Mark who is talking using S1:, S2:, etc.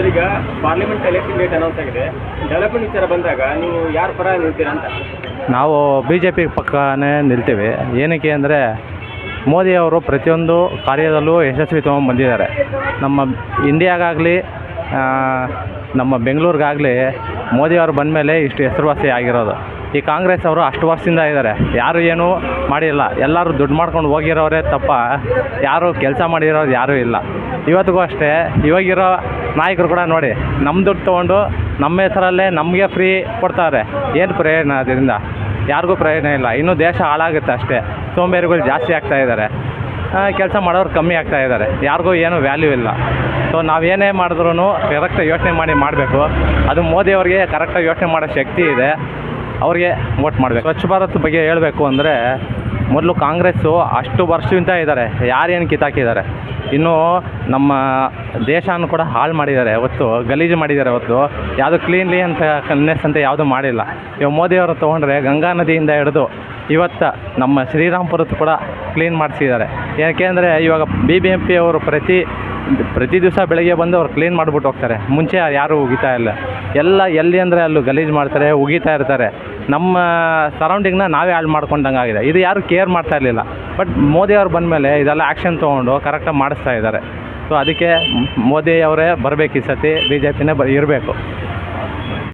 S1: Sir ಈಗ parliament election date announce ಆಗಿದೆ. Development ವಿಚಾರ ಬಂದಾಗ ನೀವು ಯಾರ ಪರ ನಿಲ್ತೀರಾ ಅಂತ?
S2: ನಾವು ಬಿ ಜೆ ಪಿ ಪಕ್ಕನೇ ನಿಲ್ತೀವಿ. ಏನಕ್ಕೆ ಅಂದರೆ ಮೋದಿಯವರು ಪ್ರತಿಯೊಂದು ಕಾರ್ಯದಲ್ಲೂ ಯಶಸ್ವಿ ತಗೊಂಡು ಬಂದಿದ್ದಾರೆ. ನಮ್ಮ ಇಂಡಿಯಾಗಾಗಲಿ ನಮ್ಮ ಬೆಂಗಳೂರಿಗಾಗಲಿ ಮೋದಿಯವರು ಬಂದ ಮೇಲೆ ಇಷ್ಟು ಹೆಸರುವಾಸಿ ಆಗಿರೋದು. ಈ ಕಾಂಗ್ರೆಸ್ ಅವರು ಅಷ್ಟು ವರ್ಷದಿಂದ ಇದ್ದಾರೆ. ಯಾರು ಏನೂ ಮಾಡಿಲ್ಲ. ಎಲ್ಲರೂ ದುಡ್ಡು ಮಾಡ್ಕೊಂಡು ಹೋಗಿರೋರೇ ತಪ್ಪ. ಯಾರು ಕೆಲಸ ಮಾಡಿರೋರು ಯಾರೂ ಇಲ್ಲ. ಇವತ್ತಿಗೂ ಅಷ್ಟೇ. ಇವಾಗಿರೋ ನಾಯಕರು ಕೂಡ ನೋಡಿ ನಮ್ಮ ದುಡ್ಡು ತೊಗೊಂಡು ನಮ್ಮ ಹೆಸರಲ್ಲೇ ನಮಗೆ ಫ್ರೀ ಕೊಡ್ತಾರೆ. ಏನು ಪ್ರಯೋಜನ ಅದರಿಂದ? ಯಾರಿಗೂ ಪ್ರಯೋಜನ ಇಲ್ಲ. ಇನ್ನೂ ದೇಶ ಹಾಳಾಗುತ್ತೆ ಅಷ್ಟೇ. ಸೋಂಬೇರಿಗಳು ಜಾಸ್ತಿ ಆಗ್ತಾ ಇದ್ದಾರೆ. ಕೆಲಸ ಮಾಡೋರು ಕಮ್ಮಿ ಆಗ್ತಾ ಇದ್ದಾರೆ. ಯಾರಿಗೂ ಏನೂ ವ್ಯಾಲ್ಯೂ ಇಲ್ಲ. ಸೊ ನಾವೇನೇ ಮಾಡಿದ್ರೂ ಕರೆಕ್ಟಾಗಿ ಯೋಚನೆ ಮಾಡಿ ಮಾಡಬೇಕು. ಅದು ಮೋದಿಯವ್ರಿಗೆ ಕರೆಕ್ಟಾಗಿ ಯೋಚನೆ ಮಾಡೋ ಶಕ್ತಿ ಇದೆ. ಅವ್ರಿಗೆ ವೋಟ್ ಮಾಡಬೇಕು. ಸ್ವಚ್ಛ ಭಾರತ್ ಬಗ್ಗೆ ಹೇಳಬೇಕು ಅಂದರೆ ಮೊದಲು ಕಾಂಗ್ರೆಸ್ಸು ಅಷ್ಟು ವರ್ಷದಿಂದ ಇದ್ದಾರೆ. ಯಾರೇನು ಕಿತ್ತಾಕಿದ್ದಾರೆ? ಇನ್ನು ನಮ್ಮ ದೇಶನ ಕೂಡ ಹಾಳು ಮಾಡಿದ್ದಾರೆ ಅವತ್ತು, ಗಲೀಜು ಮಾಡಿದ್ದಾರೆ ಅವತ್ತು. ಯಾವುದು ಕ್ಲೀನ್ಲಿ ಅಂತ ಕನ್ನೆಸ್ ಅಂತ ಯಾವುದು ಮಾಡಿಲ್ಲ. ಇವಾಗ ಮೋದಿಯವರು ತೊಗೊಂಡ್ರೆ ಗಂಗಾ ನದಿಯಿಂದ ಹಿಡಿದು ಇವತ್ತು ನಮ್ಮ ಶ್ರೀರಾಮ್ಪುರದ್ದು ಕೂಡ ಕ್ಲೀನ್ ಮಾಡಿಸಿದ್ದಾರೆ. ಏಕೆ ಅಂದರೆ ಇವಾಗ ಬಿ ಬಿ ಎಂ ಪಿ ಅವರು ಪ್ರತಿ ಪ್ರತಿ ದಿವಸ ಬೆಳಗ್ಗೆ ಬಂದು ಅವ್ರು ಕ್ಲೀನ್ ಮಾಡಿಬಿಟ್ಟು ಹೋಗ್ತಾರೆ. ಮುಂಚೆ ಯಾರೂ ಉಗಿತಾ ಇಲ್ಲ. ಎಲ್ಲ ಎಲ್ಲಿ ಅಂದರೆ ಅಲ್ಲೂ ಗಲೀಜು ಮಾಡ್ತಾರೆ, ಉಗಿತಾ ಇರ್ತಾರೆ. ನಮ್ಮ ಸರೌಂಡಿಂಗ್ನ ನಾವೇ ಹಾಳು ಮಾಡ್ಕೊಂಡಂಗೆ ಆಗಿದೆ. ಇದು ಯಾರು ಕೇರ್ ಮಾಡ್ತಾ ಇರಲಿಲ್ಲ. ಬಟ್ ಮೋದಿ ಅವ್ರು ಬಂದಮೇಲೆ ಇದೆಲ್ಲ ಆ್ಯಕ್ಷನ್ ತೊಗೊಂಡು ಕರೆಕ್ಟಾಗಿ ಮಾಡಿಸ್ತಾ ಇದ್ದಾರೆ. ಸೊ ಅದಕ್ಕೆ ಮೋದಿ ಅವರೇ ಬರಬೇಕು ಈ ಸತಿ ಬಿ ಜೆ ಪಿನೇ ಬ ಇರಬೇಕು.